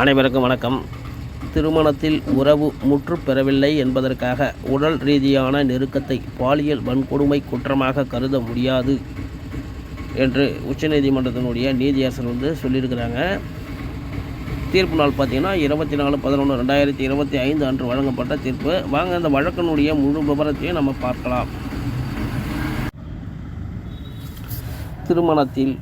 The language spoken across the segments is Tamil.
அனைவருக்கும் வணக்கம். திருமணத்தில் உறவு முற்று பெறவில்லை என்பதற்காக உடல் ரீதியான நெருக்கத்தை பாலியல் வன்கொடுமை குற்றமாக கருத முடியாது என்று உச்சநீதிமன்றத்தினுடைய நீதியரசர் வந்து சொல்லியிருக்கிறாங்க. தீர்ப்பு நாள் பார்த்திங்கன்னா இருபத்தி நாலு பதினொன்று ரெண்டாயிரத்தி இருபத்தி ஐந்து அன்று வழங்கப்பட்ட தீர்ப்பு. வாங்க அந்த வழக்கினுடைய முழு விவரத்தையும் நம்ம பார்க்கலாம். திருமணத்தில்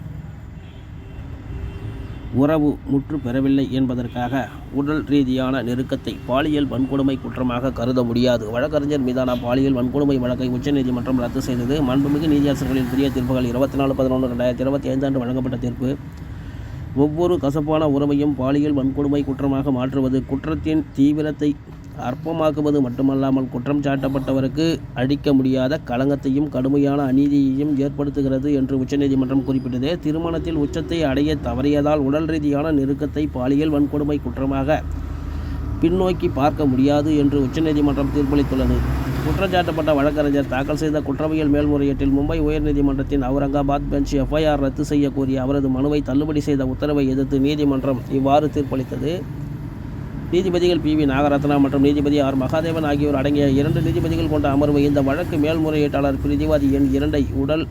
உறவு முற்று பெறவில்லை என்பதற்காக உடல் ரீதியான நெருக்கத்தை பாலியல் வன்கொடுமை குற்றமாக கருத முடியாது. வழக்கறிஞர் மீதான பாலியல் வன்கொடுமை வழக்கை உச்சநீதிமன்றம் ரத்து செய்தது. மாண்புமிகு நீதியரசர்களின் புதிய தீர்ப்புகள் இருபத்தி நாலு பதினொன்று ரெண்டாயிரத்தி இருபத்தி ஐந்தாண்டு வழங்கப்பட்ட தீர்ப்பு. ஒவ்வொரு கசப்பான உறவையும் பாலியல் வன்கொடுமை குற்றமாக மாற்றுவது குற்றத்தின் தீவிரத்தை அற்பமாக்குவது மட்டுமல்லாமல் குற்றம் சாட்டப்பட்டவருக்கு அழிக்க முடியாத களங்கத்தையும் கடுமையான அநீதியையும் ஏற்படுத்துகிறது என்று உச்சநீதிமன்றம் குறிப்பிட்டது. திருமணத்தில் உச்சத்தை அடைய தவறியதால் உடல் ரீதியான நெருக்கத்தை பாலியல் வன்கொடுமை குற்றமாக பின்னோக்கி பார்க்க முடியாது என்று உச்சநீதிமன்றம் தீர்ப்பளித்துள்ளது. குற்றஞ்சாட்டப்பட்ட வழக்கறிஞர் தாக்கல் செய்த குற்றவியல் மேல்முறையீட்டில் மும்பை உயர்நீதிமன்றத்தின் அவுரங்காபாத் பெஞ்ச் எஃப்ஐஆர் ரத்து செய்ய கோரிய அவரது மனுவை தள்ளுபடி செய்த உத்தரவை எதிர்த்து நீதிமன்றம் இவ்வாறு தீர்ப்பளித்தது. நீதிபதிகள் பி வி நாகரத்னா மற்றும் நீதிபதி ஆர் மகாதேவன் ஆகியோர் அடங்கிய இரண்டு நீதிபதிகள் கொண்ட அமர்வு இந்த வழக்கு மேல்முறையீட்டாளர் பிரிதிவாதி எண் இரண்டை உடல்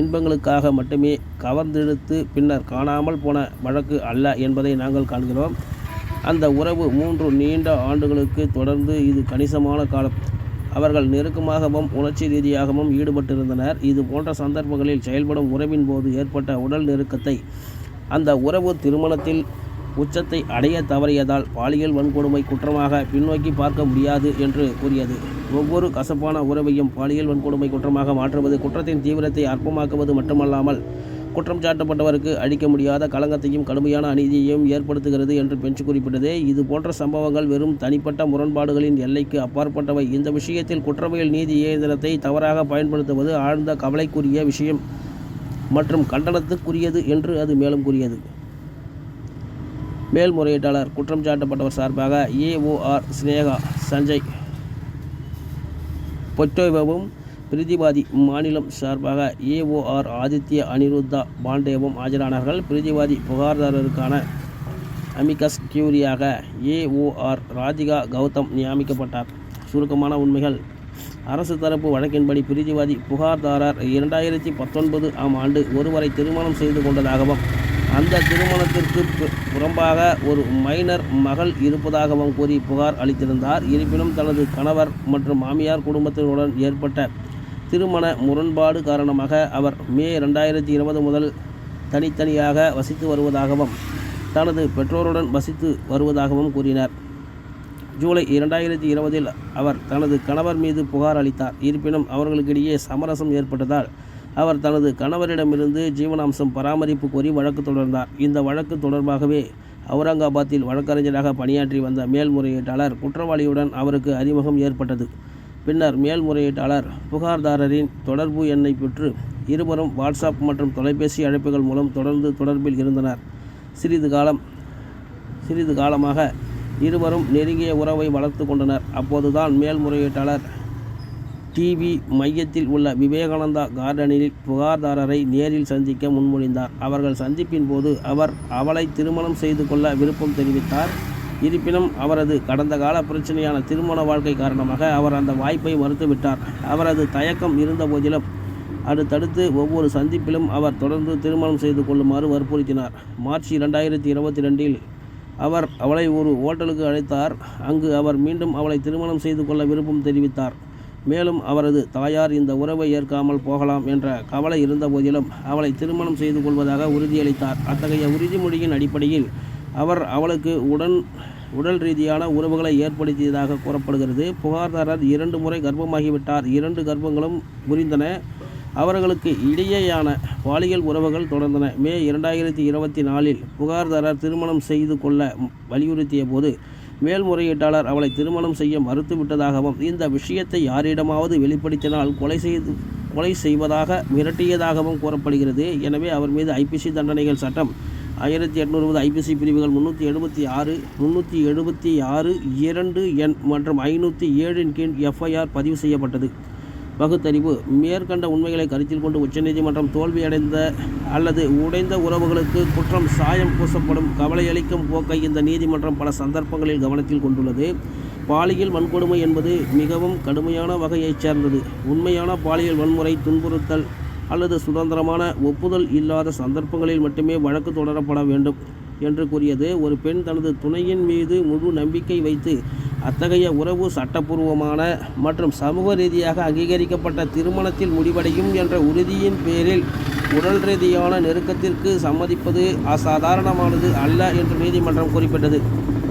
இன்பங்களுக்காக மட்டுமே கவர்ந்தெடுத்து பின்னர் காணாமல் போன வழக்கு அல்ல என்பதை நாங்கள் காண்கிறோம். அந்த உறவு மூன்று நீண்ட ஆண்டுகளுக்கு தொடர்ந்து இது கணிசமான காலம். அவர்கள் நெருக்கமாகவும் உணர்ச்சி ரீதியாகவும் ஈடுபட்டிருந்தனர். இது போன்ற சந்தர்ப்பங்களில் செயல்படும் உறவின் போது ஏற்பட்ட உடல் நெருக்கத்தை அந்த உறவு திருமணத்தில் உச்சத்தை அடைய தவறியதால் பாலியல் வன்கொடுமை குற்றமாக பின்னோக்கி பார்க்க முடியாது என்று கூறியது. ஒவ்வொரு கசப்பான உறவையும் பாலியல் வன்கொடுமை குற்றமாக மாற்றுவது குற்றத்தின் தீவிரத்தை அற்பமாக்குவது மட்டுமல்லாமல் குற்றம் சாட்டப்பட்டவருக்கு அழிக்க முடியாத களங்கத்தையும் கடுமையான அநீதியையும் ஏற்படுத்துகிறது என்று பெஞ்சு குறிப்பிட்டது. இது போன்ற சம்பவங்கள் வெறும் தனிப்பட்ட முரண்பாடுகளின் எல்லைக்கு அப்பாற்பட்டவை. இந்த விஷயத்தில் குற்றவியல் நீதி இயந்திரத்தை தவறாக பயன்படுத்துவது ஆழ்ந்த கவலைக்குரிய விஷயம் மற்றும் கண்டனத்துக்குரியது என்று அது மேலும் கூறியது. மேல்முறையீட்டாளர் குற்றம் சாட்டப்பட்டவர் சார்பாக ஏஓஆர் சினேகா சஞ்சய் பொட்டோவும் பிரீதிவாதி மாநிலம் சார்பாக ஏஓஆர் ஆதித்ய அனிருத்தா பாண்டேவும் ஆஜரானார்கள். பிரீதிவாதி புகார்தாரருக்கான அமிகஸ் கியூரியாக ஏஓஆர் ராதிகா கௌதம் நியமிக்கப்பட்டார். சுருக்கமான உண்மைகள். அரசு தரப்பு வழக்கின்படி பிரீதிவாதி புகார்தாரர் இரண்டாயிரத்தி பத்தொன்பது ஆம் ஆண்டு ஒருவரை திருமணம் செய்து கொண்டதாகவும் அந்த திருமணத்திற்கு புறம்பாக ஒரு மைனர் மகள் இருப்பதாகவும் கூறி புகார் அளித்திருந்தார். இருப்பினும் தனது கணவர் மற்றும் மாமியார் குடும்பத்தினருடன் ஏற்பட்ட திருமண முரண்பாடு காரணமாக அவர் மே ரெண்டாயிரத்தி இருபது முதல் தனித்தனியாக வசித்து வருவதாகவும் தனது பெற்றோருடன் வசித்து வருவதாகவும் கூறினார். ஜூலை இரண்டாயிரத்தி இருபதில் அவர் தனது கணவர் மீது புகார் அளித்தார். இருப்பினும் அவர்களுக்கிடையே சமரசம் ஏற்பட்டதால் அவர் தனது கணவரிடமிருந்து ஜீவனாம்சம் பராமரிப்பு கோரி வழக்கு தொடர்ந்தார். இந்த வழக்கு தொடர்பாகவே அவுரங்காபாத்தில் வழக்கறிஞராக பணியாற்றி வந்த மேல்முறையீட்டாளர் குற்றவாளியுடன் அவருக்கு அறிமுகம் ஏற்பட்டது. பின்னர் மேல்முறையீட்டாளர் புகார்தாரரின் தொடர்பு எண்ணை பெற்று இருவரும் வாட்ஸ்அப் மற்றும் தொலைபேசி அழைப்புகள் மூலம் தொடர்ந்து தொடர்பில் இருந்தனர். சிறிது காலம் சிறிது காலமாக இருவரும் நெருங்கிய உறவை வளர்த்து கொண்டனர். அப்போதுதான் மேல்முறையீட்டாளர் டிவி மையத்தில் உள்ள விவேகானந்தா கார்டனில் புகார்தாரரை நேரில் சந்திக்க முன்மொழிந்தார். அவர்கள் சந்திப்பின் போது அவர் அவளை திருமணம் செய்து கொள்ள விருப்பம் தெரிவித்தார். இருப்பினும் அவரது கடந்த கால பிரச்சனையான திருமண வாழ்க்கை காரணமாக அவர் அந்த வாய்ப்பை மறுத்துவிட்டார் அவரது தயக்கம் இருந்த போதிலும் அடுத்தடுத்து ஒவ்வொரு சந்திப்பிலும் அவர் தொடர்ந்து திருமணம் செய்து கொள்ளுமாறு வற்புறுத்தினார். மார்ச் இரண்டாயிரத்தி இருபத்தி ரெண்டில் அவர் அவளை ஒரு ஓட்டலுக்கு அழைத்தார். அங்கு அவர் மீண்டும் அவளை திருமணம் செய்து கொள்ள விருப்பம் தெரிவித்தார். மேலும் அவரது தாயார் இந்த உறவை ஏற்காமல் போகலாம் என்ற கவலை இருந்தபோதிலும் அவளை திருமணம் செய்து கொள்வதாக உறுதியளித்தார். அத்தகைய உறுதிமொழியின் அடிப்படையில் அவர் அவளுக்கு உடன் உடல் ரீதியான உறவுகளை ஏற்படுத்தியதாக கூறப்படுகிறது. புகார்தாரர் இரண்டு முறை கர்ப்பமாகிவிட்டார். இரண்டு கர்ப்பங்களும் புரிந்தன அவர்களுக்கு இடையேயான பாலியல் உறவுகள் தொடர்ந்தன. மே இரண்டாயிரத்தி இருபத்தி நாலில் புகார்தாரர் திருமணம் செய்து கொள்ள வலியுறுத்திய போது மேல்முறையீட்டாளர் அவளை திருமணம் செய்ய மறுத்துவிட்டதாகவும் இந்த விஷயத்தை யாரிடமாவது வெளிப்படுத்தினால் கொலை செய்து கொலை செய்வதாக மிரட்டியதாகவும் கூறப்படுகிறது. எனவே அவர் மீது ஐபிசி தண்டனைகள் சட்டம் ஆயிரத்தி எட்நூறுபது ஐபிசி பிரிவுகள் முந்நூற்றி எழுபத்தி ஆறு முந்நூற்றி எழுபத்தி ஆறு இரண்டு எண் மற்றும் ஐநூற்றி ஏழின் கீழ் எஃப்ஐஆர் பதிவு செய்யப்பட்டது. பகுத்தறிவு மேற்கண்ட உண்மைகளை கருத்தில் கொண்டு உச்சநீதிமன்றம் தோல்வியடைந்த அல்லது உடைந்த உறவுகளுக்கு குற்றம் சாயம் பூசப்படும் கவலையளிக்கும் போக்கை இந்த நீதிமன்றம் பல சந்தர்ப்பங்களில் கவனத்தில் கொண்டுள்ளது. பாலியல் வன்கொடுமை என்பது மிகவும் கடுமையான வகையைச் சேர்ந்தது. உண்மையான பாலியல் வன்முறை துன்புறுத்தல் அல்லது சுதந்திரமான ஒப்புதல் இல்லாத சந்தர்ப்பங்களில் மட்டுமே வழக்கு தொடரப்பட வேண்டும் என்று கூறியது. ஒரு பெண் தனது துணையின் மீது முழு நம்பிக்கை வைத்து அத்தகைய உறவு சட்டப்பூர்வமான மற்றும் சமூக ரீதியாக அங்கீகரிக்கப்பட்ட திருமணத்தில் முடிவடையும் என்ற உறுதியின் பேரில் உடல் ரீதியான நெருக்கத்திற்கு சம்மதிப்பது அசாதாரணமானது அல்ல என்று நீதிமன்றம் குறிப்பிட்டது.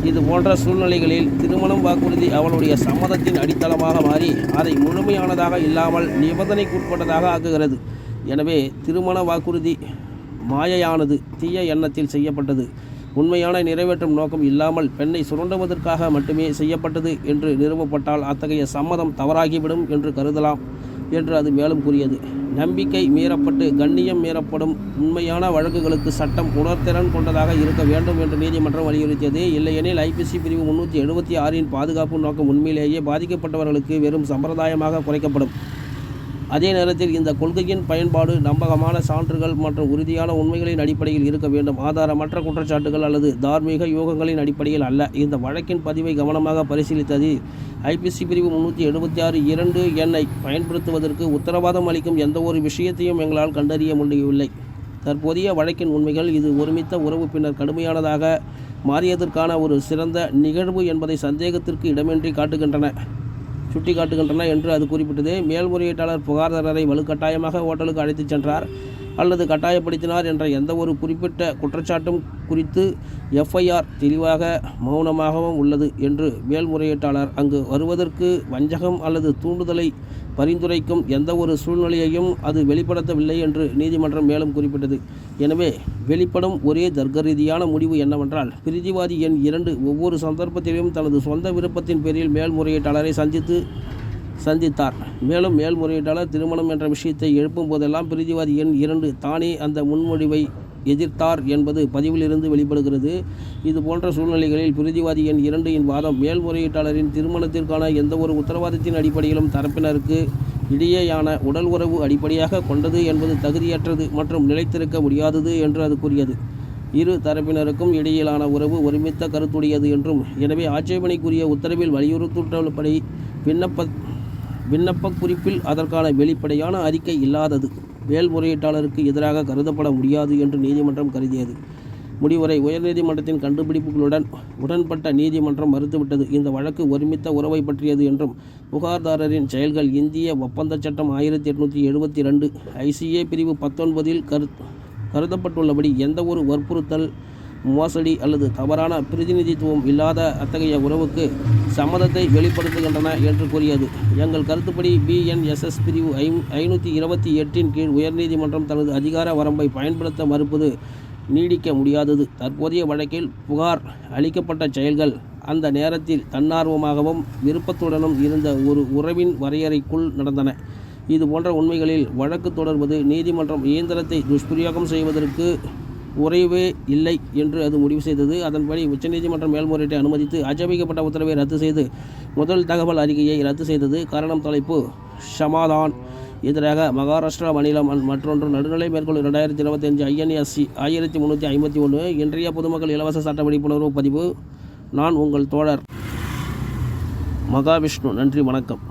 இது போன்ற சூழ்நிலைகளில் திருமணம் வாக்குறுதி அவளுடைய சம்மதத்தின் அடித்தளமாக மாறி அதை முழுமையானதாக இல்லாமல் நிபந்தனைக்குட்பட்டதாக ஆக்குகிறது. எனவே திருமண வாக்குறுதி மாயையானது தீய எண்ணத்தில் செய்யப்பட்டது. உண்மையான நிறைவேற்றும் நோக்கம் இல்லாமல் பெண்ணை சுரண்டுவதற்காக மட்டுமே செய்யப்பட்டது என்று நிறுவப்பட்டால் அத்தகைய சம்மதம் தவறாகிவிடும் என்று கருதலாம் என்று அது மேலும் கூறியது. நம்பிக்கை மீறப்பட்டு கண்ணியம் மீறப்படும் உண்மையான வழக்குகளுக்கு சட்டம் உணர்திறன் கொண்டதாக இருக்க வேண்டும் என்று நீதிமன்றம் வலியுறுத்தியது இல்லையெனில் ஐபிசி பிரிவு முன்னூற்றி எழுபத்தி ஆறின் பாதுகாப்பு நோக்கம் உண்மையிலேயே பாதிக்கப்பட்டவர்களுக்கு வெறும் சம்பிரதாயமாக குறைக்கப்படும். அதே நேரத்தில் இந்த கொள்கையின் பயன்பாடு நம்பகமான சான்றுகள் மற்றும் உறுதியான உண்மைகளின் அடிப்படையில் இருக்க வேண்டும். ஆதாரமற்ற குற்றச்சாட்டுகள் அல்லது தார்மீக யோகங்களின் அடிப்படையில் அல்ல. இந்த வழக்கின் பதிவை கவனமாக பரிசீலித்தது ஐபிசி பிரிவு முன்னூற்றி எழுபத்தி ஆறு இரண்டு எண்ணை பயன்படுத்துவதற்கு உத்தரவாதம் அளிக்கும் எந்த ஒரு விஷயத்தையும் எங்களால் கண்டறிய முடியவில்லை. தற்போதைய வழக்கின் உண்மைகள் இது ஒருமித்த உறவு பின்னர் கடுமையானதாக மாறியதற்கான ஒரு சிறந்த நிகழ்வு என்பதை சந்தேகத்திற்கு இடமின்றி காட்டுகின்றன. சுட்டிக்காட்டுகின்றன என்று அது குறிப்பிட்டது. மேல்முறையீட்டாளர் புகார்தாரரை வலுக்கட்டாயமாக ஓட்டலுக்கு அழைத்துச் சென்றார். அல்லது கட்டாயப்படுத்தினார் என்ற எந்த ஒரு குறிப்பிட்ட குற்றச்சாட்டும் குறித்து எஃப்ஐஆர் தெளிவாக மௌனமாகவும் உள்ளது என்று மேல்முறையீட்டாளர் அங்கு வருவதற்கு வஞ்சகம் அல்லது தூண்டுதலை பரிந்துரைக்கும் எந்த ஒரு சூழ்நிலையையும் அது வெளிப்படுத்தவில்லை என்று நீதிமன்றம் மேலும் குறிப்பிட்டது. எனவே வெளிப்படும் ஒரே தர்க்க ரீதியான முடிவு என்னவென்றால் பிரிதிவாதி எண் இரண்டு ஒவ்வொரு சந்தர்ப்பத்திலும் தனது சொந்த விருப்பத்தின் பேரில் மேல்முறையீட்டாளரை சந்தித்து சந்தித்தார். மேலும் மேல்முறையீட்டாளர் திருமணம் என்ற விஷயத்தை எழுப்பும் போதெல்லாம் பிரிதிவாதி எண் இரண்டு தானே அந்த முன்மொழிவை எதிர்த்தார் என்பது பதிவிலிருந்து வெளிப்படுகிறது. இது போன்ற சூழ்நிலைகளில் பிரிதிவாதி எண் இரண்டின் வாதம் மேல்முறையீட்டாளரின் திருமணத்திற்கான எந்த ஒரு உத்தரவாதத்தின் அடிப்படையிலும் தரப்பினருக்கு இடையேயான உடல் உறவு அடிப்படையாக கொண்டது என்பது தகுதியற்றது மற்றும் நிலைத்திருக்க முடியாதது என்று அது கூறியது. இரு தரப்பினருக்கும் இடையிலான உறவு ஒருமித்த கருத்துடையது என்றும் எனவே ஆட்சேபனைக்குரிய உத்தரவில் வலியுறுத்தப்படி விண்ணப்ப விண்ணப்ப குறிப்பில் அதற்கான வெளிப்படையான அறிக்கை இல்லாதது. மேல்முறையீட்டாளருக்கு எதிராக கருதப்பட முடியாது என்று நீதிமன்றம் கருதியது. முடிவுரை உயர்நீதிமன்றத்தின் கண்டுபிடிப்புகளுடன் உடன்பட்ட நீதிமன்றம் மறுத்துவிட்டது. இந்த வழக்கு ஒருமித்த உறவை பற்றியது என்றும் புகார்தாரரின் செயல்கள் இந்திய ஒப்பந்த சட்டம் ஆயிரத்தி எட்நூற்றி எழுபத்தி ரெண்டு ஐசிஏ பிரிவு பத்தொன்பதில் கரு கருதப்பட்டுள்ளபடி எந்தவொரு வற்புறுத்தல் மோசடி அல்லது தவறான பிரதிநிதித்துவம் இல்லாத அத்தகைய உறவுக்கு சம்மதத்தை வெளிப்படுத்துகின்றன என்று கூறியது. எங்கள் கருத்துப்படி பிஎன்எஸ்எஸ் பிரிவு ஐ ஐநூற்றி இருபத்தி எட்டின் கீழ் உயர்நீதிமன்றம் தனது அதிகார வரம்பை பயன்படுத்த மறுப்பது நீடிக்க முடியாதது. தற்போதைய வழக்கில் புகார் அளிக்கப்பட்ட செயல்கள் அந்த நேரத்தில் தன்னார்வமாகவும் விருப்பத்துடனும் இருந்த ஒரு உறவின் வரையறைக்குள் நடந்தன. இது போன்ற உண்மைகளில் வழக்கு தொடர்வது நீதிமன்றம் இயந்திரத்தை துஷ்பிரயோகம் செய்வதற்கு உறைவே இல்லை என்று அது முடிவு செய்தது. அதன்படி உச்சநீதிமன்றம் மேல்முறையீட்டை அனுமதித்து ஆட்சேபிக்கப்பட்ட உத்தரவை ரத்து செய்து முதல் தகவல் அறிக்கையை ரத்து செய்தது. காரணம் தலைப்பு ஷமாதான். எதிராக மகாராஷ்டிரா மாநிலம் மற்றொன்று நடுநிலை மேற்கொள் இரண்டாயிரத்தி இருபத்தி அஞ்சு ஐஎன்எஸ்சி ஆயிரத்தி முந்நூற்றி ஐம்பத்தி ஒன்று இன்றைய பொதுமக்கள் இலவச சட்ட விழிப்புணர்வு பதிவு. நான் உங்கள் தோழர் மகாவிஷ்ணு. நன்றி வணக்கம்.